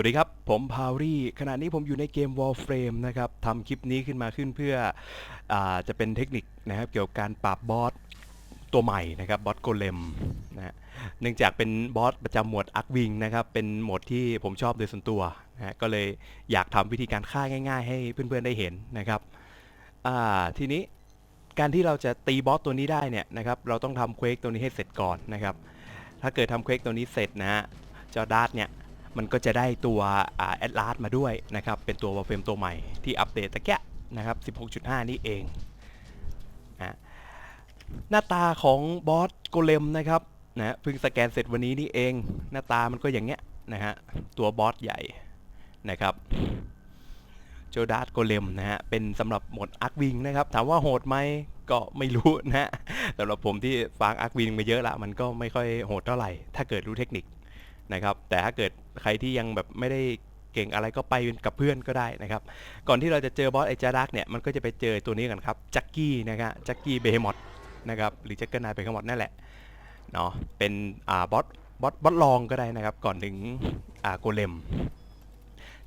วัสดีครับ ผมพาวรี่ ขณะนี้ผมอยู่ในเกม Warframe นะครับทำคลิปนี้ขึ้นมาขึ้นเพื่ออจะเป็นเทคนิคนะครับ เกี่ยวกับการปราบบอสตัวใหม่นะครับบอสโกเลมนะฮะเนื่องจากเป็นบอสประจำหมวดอักวิงนะครับ เป็นโหมดที่ผมชอบโดยส่วนตัวนะฮะก็เลยอยากทำวิธีการฆ่าง่าย ๆ ให้เพื่อนๆได้เห็นนะครับทีนี้การที่เราจะตีบอสตัวนี้ได้เนี่ยนะครับเราต้องทำเควกตัวนี้ให้เสร็จก่อนนะครับถ้าเกิดทำเควกตัวนี้เสร็จนะฮะจอดาร์ดเนี่ย มันก็จะได้ตัวแอดลาสมาด้วยนะครับ เป็นตัววอลเฟมตัวใหม่ที่อัปเดตตะแกะนะครับ 16.5 นี่เองนะหน้าตาของบอสโกเลมนะครับนะเพิ่งสแกนเสร็จวันนี้นี่เอง หน้าตามันก็อย่างเงี้ยนะฮะ ตัวบอสใหญ่นะครับโจดาสโกเลมนะฮะ เป็นสำหรับหมดอาร์ควิงนะครับ ถามว่าโหดไหมก็ไม่รู้นะฮะสำหรับผมที่ฟังอาร์ควิงมาเยอะละ มันก็ไม่ค่อยโหดเท่าไหร่ ถ้าเกิดรู้เทคนิค นะครับ แต่ถ้าเกิดใครที่ยังแบบไม่ได้เก่งอะไรก็ไปกับเพื่อนก็ได้นะครับ ก่อนที่เราจะเจอบอสไอจารักเนี่ยมันก็จะไปเจอตัวนี้กันครับจักกี้นะครับจักกี้เบฮมอตนะครับหรือจักเกิลนายเบฮมอตนั่นแหละเนาะเป็นอ่าบอสบอสบอสลองก็ได้นะครับ ก่อนถึงอ่าโกเลม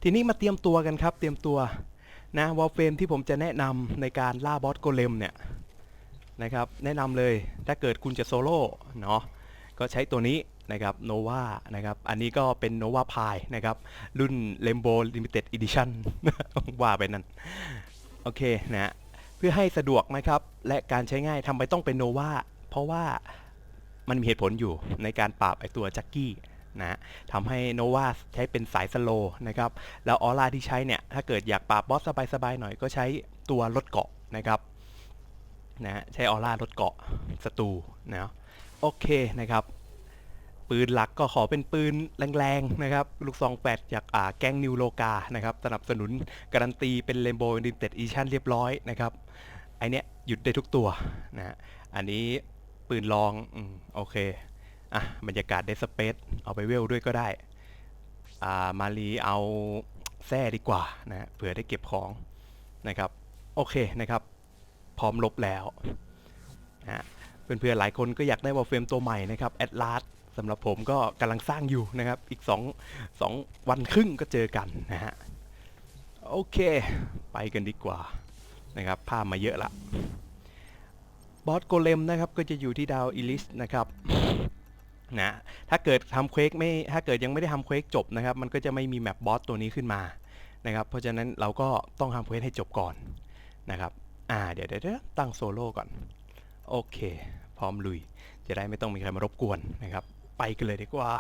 ทีนี้มาเตรียมตัวกันครับ เตรียมตัวนะวอลเฟมที่ผมจะแนะนำในการล่าบอสโกเลมเนี่ยนะครับ แนะนำเลยถ้าเกิดคุณจะโซโล่เนาะก็ใช้ตัวนี้ นะครับโนวานะครับอันนี้ก็เป็นโนวาพายนะครับรุ่น Lembo Limited Edition ว่าไปนั่นโอเคนะเพื่อให้สะดวกนะครับและการใช้ง่ายทำไมต้องเป็นโนวาเพราะว่ามันมีเหตุผลอยู่ในการปราบไอตัวจักกี้นะทำให้โนวาใช้เป็นสายสโลนะครับ แล้วออร่าที่ใช้เนี่ย ถ้าเกิดอยากปราบบอสสบายๆหน่อยก็ใช้ตัวลดเกาะนะครับนะฮะใช้ออร่าลดเกาะศัตรูนะโอเคนะครับ ปืนหลักก็ขอเป็นปืนแรงๆนะครับ ลูกซองแปดจากอ่าแก๊งนิวโลกานะครับ สนับสนุนการันตีเป็น Rainbow Limited Edition เรียบร้อยนะครับไอเนี้ยหยุดได้ทุกตัวนะฮะอันนี้ปืนลองอืมโอเค อะ บรรยากาศเดสเปซเอาไปเวลด้วยก็ได้ อ่า มารีเอาแซ่ดีกว่านะเผื่อได้เก็บของนะครับ โอเคนะครับ พร้อมลบแล้วนะ เพื่อนๆหลายคนก็อยากได้วอลเฟมตัวใหม่นะครับแอดลาสสำหรับผมก็กำลังสร้างอยู่นะครับ อีก 2 2 วันครึ่งก็เจอกันนะฮะ โอเค ไปกันดีกว่านะครับภาพมาเยอะละบอสโกเลมนะครับก็จะอยู่ที่ดาวอิลิสนะครับนะถ้าเกิดทำเควกไม่ถ้าเกิดยังไม่ได้ทำเควกจบนะครับ มันก็จะไม่มีแมปบอสตัวนี้ขึ้นมานะครับ เพราะฉะนั้นเราก็ต้องทำเควกให้จบก่อนนะครับ อ่าเดี๋ยวเดี๋ยวตั้งโซโล่ก่อน โอเค ร้อมลุย จะได้ไม่ต้องมีใครมารบกวนนะครับ ไปกันเลยดีกว่า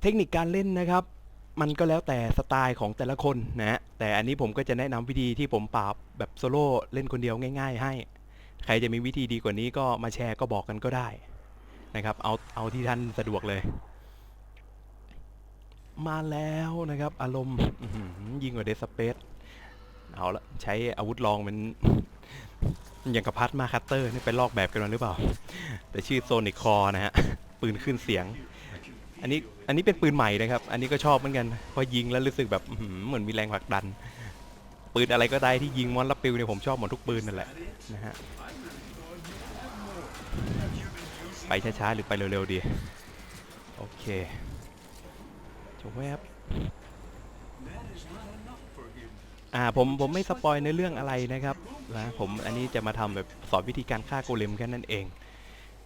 เทคนิคการเล่นนะครับ มันก็แล้วแต่สไตล์ของแต่ละคนนะฮะแต่อันนี้ผมก็จะแนะนำวิธีที่ผมปราบแบบโซโล่เล่นคนเดียวง่าย ๆ ให้ ใครจะมีวิธีดีกว่านี้ก็มาแชร์ก็บอกกันก็ได้นะครับ เอาเอาที่ท่านสะดวกเลย มาแล้วนะครับ อารมณ์ยิงกว่าเดสเปซเอาละใช้อาวุธลองเป็น อย่างกับพัดมาคัตเตอร์นี่ไปลอกแบบกันมาหรือเปล่า แต่ชื่อโซนิคคอนะฮะ ปืนขึ้นเสียง อันนี้อันนี้เป็นปืนใหม่นะครับ อันนี้ก็ชอบเหมือนกันเพราะยิงแล้วรู้สึกแบบเหมือนมีแรงผลักดัน ปืนอะไรก็ได้ที่ยิงมอนรับปิวเนี่ยผมชอบหมดทุกปืนนั่นแหละนะฮะไปช้าๆหรือไปเร็วๆดี โอเคจบแวบ อ่าผมผมไม่สปอยในเรื่องอะไรนะครับนะผมอันนี้จะมาทำแบบสอนวิธีการฆ่าโกเลมแค่นั้นเอง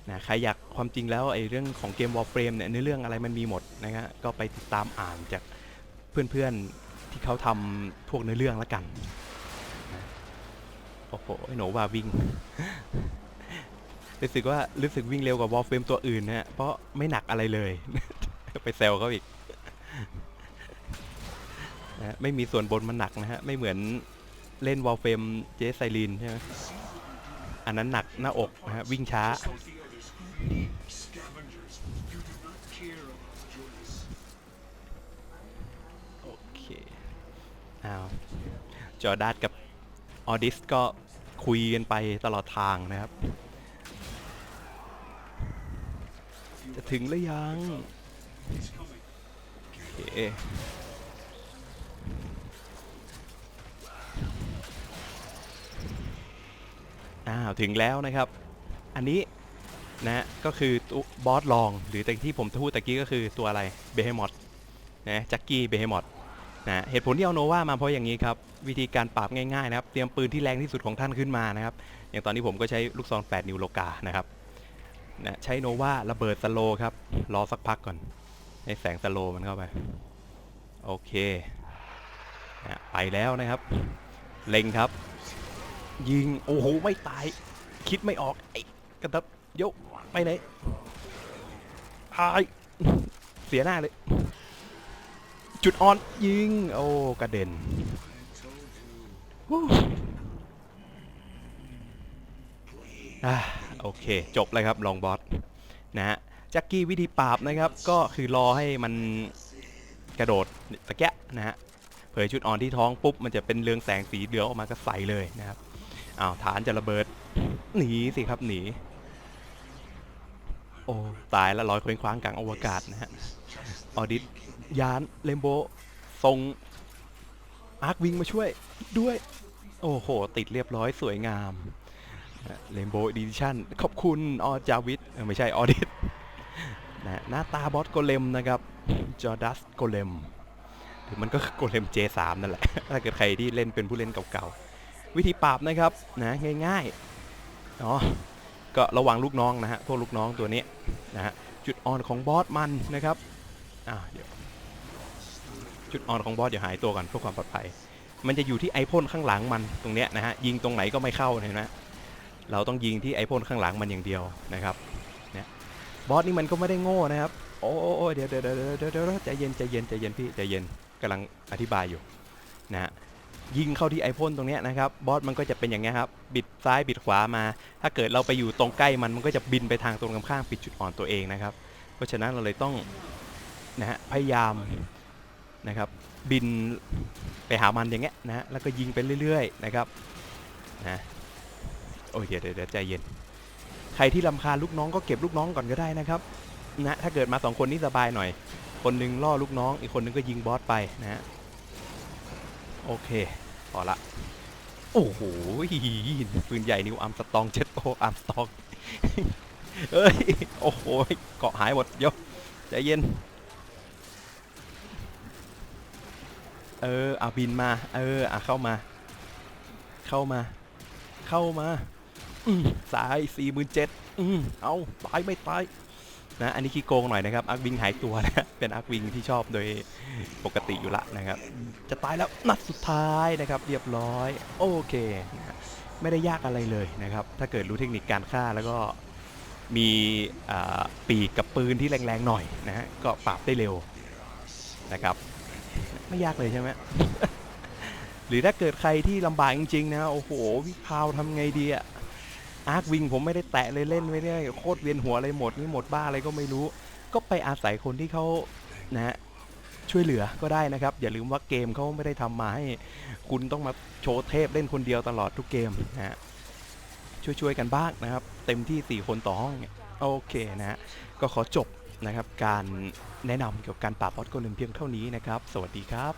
นะใครอยากความจริงแล้วไอ้เรื่องของเกม Warframe เนี่ยในเรื่องอะไรมันมีหมดนะฮะก็ไปติดตามอ่านจากเพื่อนๆที่เขาทำพวกเนื้อเรื่องละกันโอ้โหไอ้หนูว่าวิ่งรู้สึกว่ารู้สึกวิ่งเร็วกว่าวอลเฟรมตัวอื่นนะเพราะไม่หนักอะไรเลย ไปแซวเขาอีก นะฮะไม่มีส่วนบนมันหนักนะฮะ ไม่เหมือนเล่นวอลเฟมเจสไซลีนใช่ไหมอันนั้นหนักหน้าอกนะฮะ วิ่งช้า โอเค อ้าว จอดาดกับออดิสก็คุยกันไปตลอดทางนะครับ จะถึงหรือยัง โอเค อ้าวถึงแล้วนะครับ อันนี้นะก็คือตัวบอสลองหรือแต่ที่ผมพูดตะกี้ก็คือตัวอะไรเบเฮมอ t นะจักกี้เบเฮมอ t นะเหตุผลที่เอาโนวามาเพราะอย่างนี้ครับ วิธีการปราบง่ายๆนะครับ เตรียมปืนที่แรงที่สุดของท่านขึ้นมานะครับ อย่างตอนนี้ผมก็ใช้ลูกซอง 8 นิวโลกานะครับนะใช้โนวาระเบิดสโลครับ รอสักพักก่อน ให้แสงสโลมันเข้าไป โอเคนะไปแล้วนะครับ เล็งครับ ยิง โอ้โห ไม่ตาย คิดไม่ออก ไอ้กระตับยกไปไหนตายเสียหน้าเลย จุดอ่อนยิง โอ้ กระเด็นอโอเค จบเลยครับ ลองบอส นะฮะแจ็คกี้วิธีปราบนะครับ ก็คือรอให้มันกระโดดตะแกะนะฮะ เผยจุดอ่อนที่ท้องปุ๊บ มันจะเป็นเรืองแสงสีเหลืองออกมาก็ใส่เลยนะครับ อ้าวฐานจะระเบิด หนีสิครับหนี โอ้ ตายแล้วลอยเคว้งคว้างกลางอวกาศนะฮะ ออดิตยานเลมโบส่งอาร์ควิงมาช่วยด้วย โอ้โห ติดเรียบร้อยสวยงามเลมโบดิชั่นขอบคุณออจาวิทไม่ใช่ออดิตนะหน้าตาบอสโกเลมนะครับจอดัสโกเลมหรือมันก็โกเลม J3 นั่นแหละ ถ้าเกิดใครที่เล่นเป็นผู้เล่นเก่าๆ วิธีปราบนะครับนะง่ายๆอ๋อก็ระวังลูกน้องนะฮะพวกลูกน้องตัวนี้นะฮะจุดอ่อนของบอสมันนะครับอ่าเดี๋ยวจุดอ่อนของบอสเดี๋ยวหายตัวก่อนเพื่อความปลอดภัย มันจะอยู่ที่ไอพ่นข้างหลังมันตรงเนี้ยนะฮะยิงตรงไหนก็ไม่เข้าเห็นไหมเราต้องยิงที่ไอพ่นข้างหลังมันอย่างเดียวนะครับเนี่ยบอสนี่มันก็ไม่ได้โง่นะครับโอ้โอ้โอ้เดี๋ยวเดี๋ยวเดี๋ยวเดี๋ยวเดี๋ยวใจเย็นใจเย็นใจเย็นพี่ใจเย็นกำลังอธิบายอยู่นะฮะ ยิงเข้าที่ไอพ่นตรงนี้นะครับบอสมันก็จะเป็นอย่างเงี้ยครับบิดซ้ายบิดขวามา ถ้าเกิดเราไปอยู่ตรงใกล้มันมันก็จะบินไปทางตรงกันข้ามปิดจุดอ่อนตัวเองนะครับ เพราะฉะนั้นเราเลยต้องนะฮะพยายามนะครับบินไปหามันอย่างเงี้ยนะฮะแล้วก็ยิงไปเรื่อยๆนะครับนะโอ้ยเดี๋ยวเดี๋ยวใจเย็น ใครที่ลำคาลูกน้องก็เก็บลูกน้องก่อนก็ได้นะครับนะถ้าเกิดมาสองคนนี่สบายหน่อย คนหนึงล่อลูกน้องอีกคนหนึงก็ยิงบอสไปนะฮะ โอเค พอละ โอ้โหปืนใหญ่นิวอัมสตองเจ็ดโออัมสตองเอ้ย โอ้โห เกาะหายหมดเดี๋ยวใจเย็น เออเอาบินมา เออ อะเข้ามา เข้ามา เข้ามา อืมสายสี่หมื่นเจ็ดอืมเอาตายไม่ตาย นะอันนี้ขี้โกงหน่อยนะครับอาร์ควิงหายตัวนะเป็นอาร์ควิงที่ชอบโดยปกติอยู่ละนะครับ จะตายแล้วนัดสุดท้ายนะครับเรียบร้อยโอเคนะไม่ได้ยากอะไรเลยนะครับ ถ้าเกิดรู้เทคนิคการฆ่าแล้วก็มีปีกกับปืนที่แรงๆหน่อยนะฮะก็ปราบได้เร็วนะครับ ไม่ยากเลยใช่ไหมหรือถ้าเกิดใครที่ลำบากจริงๆนะโอ้โหพี่พาวทำไงดีอะ อาร์ควิงผมไม่ได้แตะเลยเล่นไม่ได้โคตรเวียนหัวอะไรหมดนี่หมดบ้าอะไรก็ไม่รู้ ก็ไปอาศัยคนที่เขานะฮะช่วยเหลือก็ได้นะครับ อย่าลืมว่าเกมเขาไม่ได้ทำมาให้ คุณต้องมาโชว์เทพเล่นคนเดียวตลอดทุกเกมนะฮะช่วยๆกันบ้างนะครับ เต็มที่ 4 คนต่อห้องโอเคนะฮะก็ขอจบนะครับการแนะนำเกี่ยวกับการปราบบอสโกเลมเพียงเท่านี้นะครับ สวัสดีครับ